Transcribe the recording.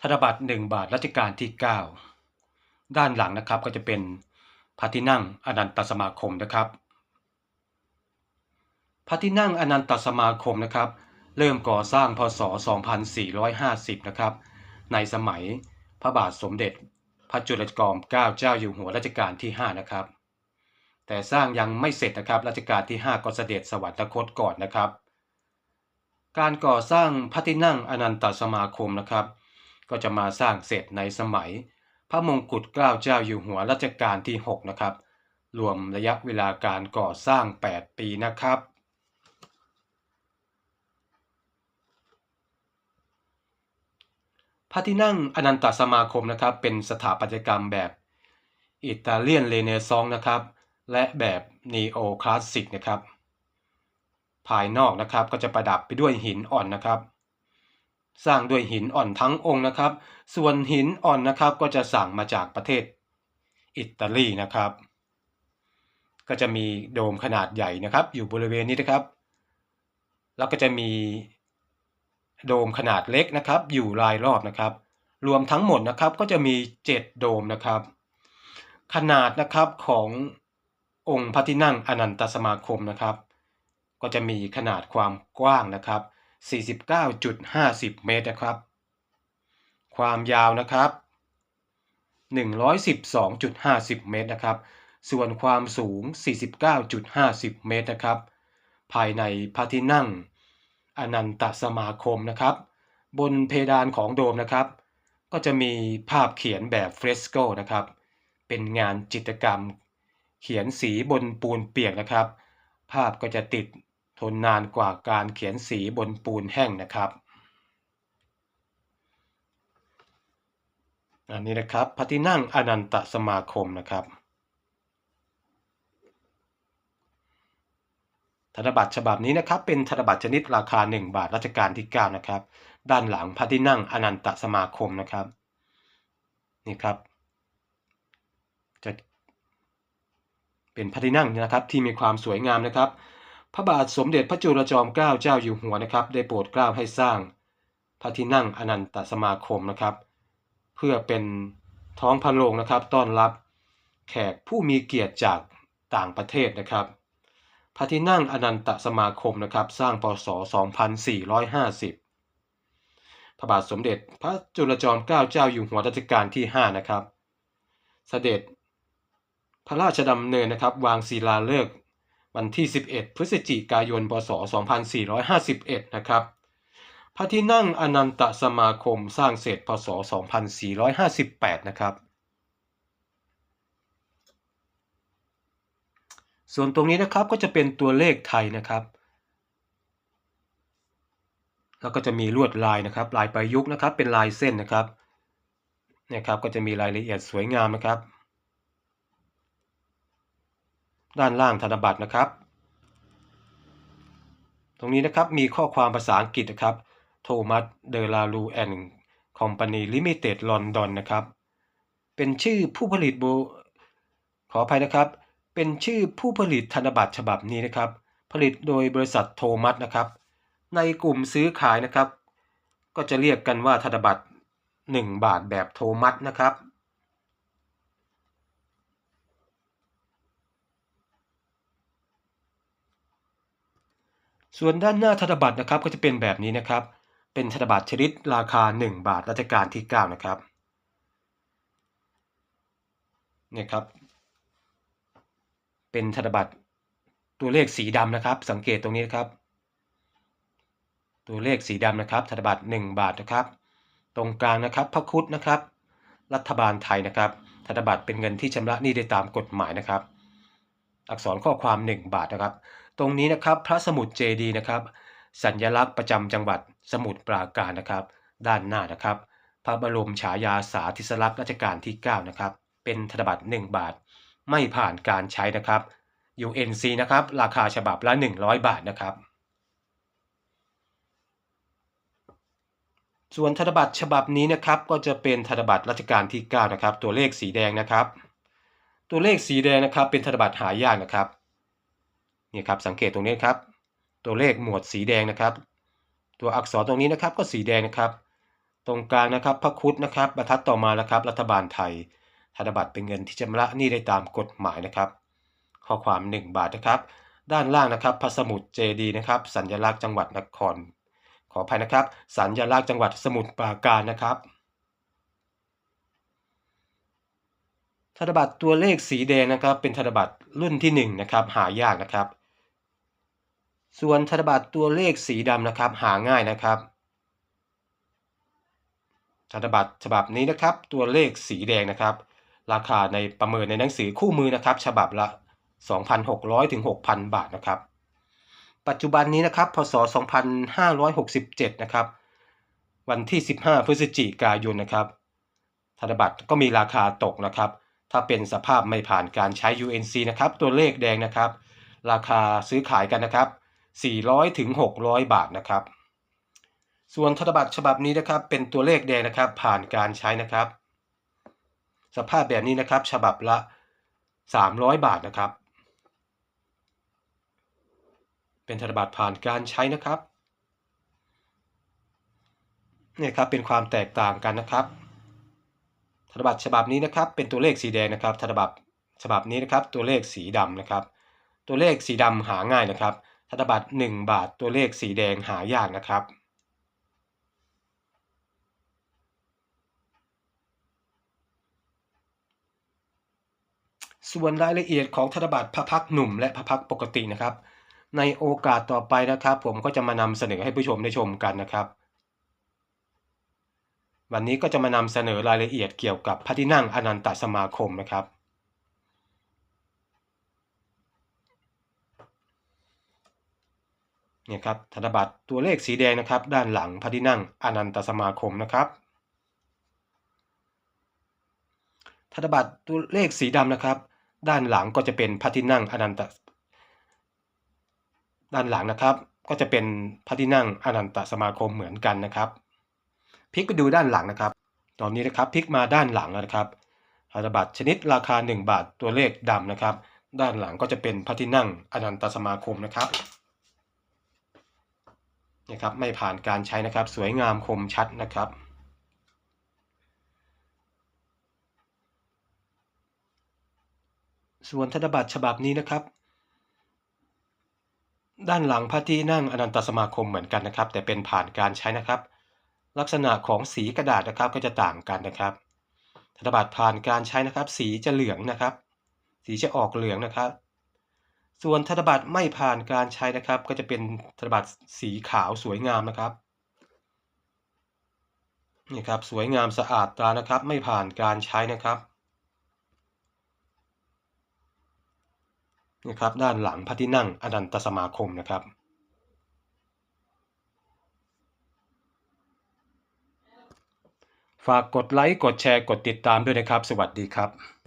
ธนบัตร1บาทรัชกาลที่ 9 ด้านหลังนะครับก็จะเป็นพระที่นั่งอนันตสมาคมนะครับพระที่นั่งอนันตสมาคมนะครับ เริ่มก่อสร้างพศ 2450 นะครับ ในสมัยพระบาทสมเด็จ พระจุลจอมเกล้าเจ้าอยู่หัวรัชกาลที่ 5 นะครับ แต่สร้างยังไม่เสร็จนะครับรัชกาลที่ 5 ก็เสด็จสวรรคตก่อนนะครับ การก่อสร้างพระที่นั่งอนันตสมาคมนะครับ ก็จะมาสร้างเสร็จในสมัย พระมงกุฎเกล้าเจ้าอยู่หัวรัชกาลที่ 6 นะครับ รวมระยะเวลาการก่อสร้าง 8 ปีนะครับ พระที่นั่งอนันตสมาคมนะครับ เป็นสถาปัตยกรรมแบบอิตาเลียนเรเนซองส์นะครับ และแบบนีโอคลาสสิกนะครับ ภายนอกนะครับก็จะประดับไปด้วยหินอ่อนนะครับ สร้างด้วยหินอ่อนทั้งองค์นะครับ ส่วนหินอ่อนนะครับก็จะสั่งมาจากประเทศอิตาลีนะครับ ก็จะมีโดมขนาดใหญ่นะครับ อยู่บริเวณนี้นะครับ แล้วก็จะมีโดมขนาดเล็กนะครับ อยู่รายรอบนะครับ รวมทั้งหมดนะครับก็จะมี 7 โดมนะครับ ขนาดนะครับขององค์พระที่นั่งอนันตสมาคมนะครับ ก็จะมีขนาดความกว้างนะครับ 49.50 เมตรนะครับ ความยาวนะครับ 112.50 เมตรนะครับ ส่วนความสูง 49.50 เมตรนะครับ ภายในพระที่นั่ง อนันตสมาคมนะครับ บนเพดานของโดมนะครับ ก็จะมีภาพเขียนแบบเฟรสโกนะครับ เป็นงานจิตรกรรม เขียนสีบนปูนเปียกนะครับ ภาพก็จะติด ทนนานกว่าการเขียนสีบนปูนแห้งนะครับ อันนี้นะครับพระที่นั่งอนันตสมาคมนะครับ ธนบัตรฉบับนี้นะครับเป็นธนบัตรชนิดราคา 1 บาทรัชกาลที่ 9 นะครับ ด้านหลังพระที่นั่งอนันตสมาคมนะครับ นี่ครับ จะเป็นพระที่นั่งนะครับที่มีความสวยงามนะครับ พระบาทสมเด็จพระจุลจอมเกล้าเจ้าอยู่หัวนะครับ ได้โปรดเกล้าให้สร้างพระที่นั่งอนันตสมาคมนะครับ เพื่อเป็นท้องพระโรงนะครับ ต้อนรับแขกผู้มีเกียรติจากต่างประเทศนะครับ พระที่นั่งอนันตสมาคมนะครับ สร้างพศ 2450 พระบาทสมเด็จพระจุลจอมเกล้าเจ้าอยู่หัวรัชกาลที่ 5 นะครับ เสด็จพระราชดำเนินนะครับ วางศิลาฤกษ์ วันที่ 11 พฤศจิกายน พศ 2451 นะครับ พระที่นั่งอนันตสมาคมสร้างเสร็จ พศ 2458 นะครับ ส่วนตรงนี้นะครับก็จะเป็นตัวเลขไทยนะครับ แล้วก็จะมีลวดลายนะครับ ลายประยุกต์นะครับ เป็นลายเส้นนะครับเนี่ยครับ ก็จะมีรายละเอียดสวยงามนะครับ ด้านล่างธนบัตรนะครับ ตรงนี้นะครับมีข้อความภาษาอังกฤษนะครับโทมัสเดลาลูแอนคอมพานีลิมิเต็ดลอนดอนนะครับ เป็นชื่อผู้ผลิตโบขออภัยนะครับ เป็นชื่อผู้ผลิตธนบัตรฉบับนี้นะครับ ผลิตโดยบริษัทโทมัสนะครับ ในกลุ่มซื้อขายนะครับ ก็จะเรียกกันว่าธนบัตร 1 บาทแบบโทมัสนะครับ ส่วนด้านหน้าธนบัตรนะครับก็จะเป็นแบบนี้นะครับ เป็นธนบัตรชนิดราคา 1 บาทรัชกาลที่ 9 นะครับเนี่ยครับ เป็นธนบัตรตัวเลขสีดำนะครับ สังเกตตรงนี้นะครับ ตัวเลขสีดำนะครับธนบัตร1บาทนะครับ ตรงกลางนะครับพระคุดนะครับ รัฐบาลไทยนะครับธนบัตรเป็นเงินที่ชำระหนี้ได้ตามกฎหมายนะครับ อักษรข้อความ 1 บาทนะครับ ตรงนี้นะครับพระสมุดเจดีนะครับ สัญลักษณ์ประจำจังหวัดสมุทรปราการนะครับ ด้านหน้านะครับ พระบรมฉายาสาธิสลักษณ์รัชกาลที่ 9 นะครับ เป็นธนบัตร 1 บาท ไม่ผ่านการใช้นะครับ UNC นะครับ ราคาฉบับละ 100 บาทนะครับ ส่วนธนบัตรฉบับนี้นะครับ ก็จะเป็นธนบัตรรัชกาลที่ 9 นะครับ ตัวเลขสีแดงนะครับ ตัวเลขสีแดงนะครับ เป็นธนบัตรหายากนะครับ นี่ครับสังเกตตรงนี้ครับ ตัวเลขหมวดสีแดงนะครับ ตัวอักษรตรงนี้นะครับก็สีแดงนะครับ ตรงกลางนะครับพระคุดนะครับบรรทัดต่อมานะครับ รัฐบาลไทยธนบัตรเป็นเงินที่ชำระหนี้ได้ตามกฎหมายนะครับ ข้อความ 1 บาทนะครับ ด้านล่างนะครับพระสมุดเจดีนะครับ สัญลักษณ์จังหวัดนคร ขออภัยนะครับ สัญลักษณ์จังหวัดสมุทรปราการนะครับธนบัตรตัวเลขสีแดงนะครับ เป็นธนบัตรรุ่นที่1นะครับหายากนะครับ ส่วนธนบัตรตัวเลขสีดำนะครับหาง่ายนะครับ ธนบัตรฉบับนี้นะครับ ตัวเลขสีแดงนะครับ ราคาในประเมินในหนังสือคู่มือนะครับ ฉบับละ 2,600ถึง6,000 บาทนะครับ ปัจจุบันนี้นะครับพศ 2567 นะครับ วันที่ 15 พฤศจิกายนนะครับ ธนบัตรก็มีราคาตกนะครับถ้าเป็นสภาพไม่ผ่านการใช้ UNC นะครับ ตัวเลขแดงนะครับ ราคาซื้อขายกันนะครับ 400ถึง600 บาทนะครับ ส่วนธนบัตรฉบับนี้นะครับ เป็นตัวเลขแดงนะครับ ผ่านการใช้นะครับ สภาพแบบนี้นะครับ ฉบับละ 300 บาทนะครับ เป็นธนบัตรผ่านการใช้นะครับเนี่ยครับเป็นความแตกต่างกันนะครับ ธนบัตรฉบับนี้นะครับ เป็นตัวเลขสีแดงนะครับ ธนบัตรฉบับนี้นะครับ ตัวเลขสีดำนะครับ ตัวเลขสีดำหาง่ายนะครับ ธนบัตร1บาทตัวเลขสีแดงหายากนะครับส่วนรายละเอียดของธนบัตรพระพักหนุ่มและพระพักปกตินะครับ ในโอกาสต่อไปนะครับ ผมก็จะมานำเสนอให้ผู้ชมได้ชมกันนะครับ วันนี้ก็จะมานำเสนอรายละเอียดเกี่ยวกับพระที่นั่งอนันตสมาคมนะครับ เนี่ยครับธนบัตรตัวเลขสีแดงนะครับ ด้านหลังพระที่นั่งอนันตสมาคมนะครับธนบัตรตัวเลขสีดำนะครับ ด้านหลังก็จะเป็นพระที่นั่งอนันตด้านหลังนะครับ ก็จะเป็นพระที่นั่งอนันตสมาคมเหมือนกันนะครับพลิกไปดูด้านหลังนะครับ ตอนนี้นะครับพลิกมาด้านหลังแล้วนะครับธนบัตรชนิดราคา 1 บาทตัวเลขดำนะครับ ด้านหลังก็จะเป็นพระที่นั่งอนันตสมาคมนะครับ นะครับไม่ผ่านการใช้นะครับสวยงามคมชัดนะครับ ส่วนธนบัตรฉบับนี้นะครับ ด้านหลังพระที่นั่งอนันตสมาคมเหมือนกันนะครับ แต่เป็นผ่านการใช้นะครับ ลักษณะของสีกระดาษนะครับก็จะต่างกันนะครับธนบัตรผ่านการใช้นะครับ สีจะเหลืองนะครับ สีจะออกเหลืองนะครับ ส่วนธนบัตรไม่ผ่านการใช้นะครับ ก็จะเป็นธนบัตรสีขาวสวยงามนะครับนี่ครับสวยงามสะอาดตานะครับ ไม่ผ่านการใช้นะครับนี่ครับด้านหลังพระที่นั่งอนันตสมาคมนะครับฝากกดไลค์ กดแชร์ กดติดตามด้วยนะครับ สวัสดีครับ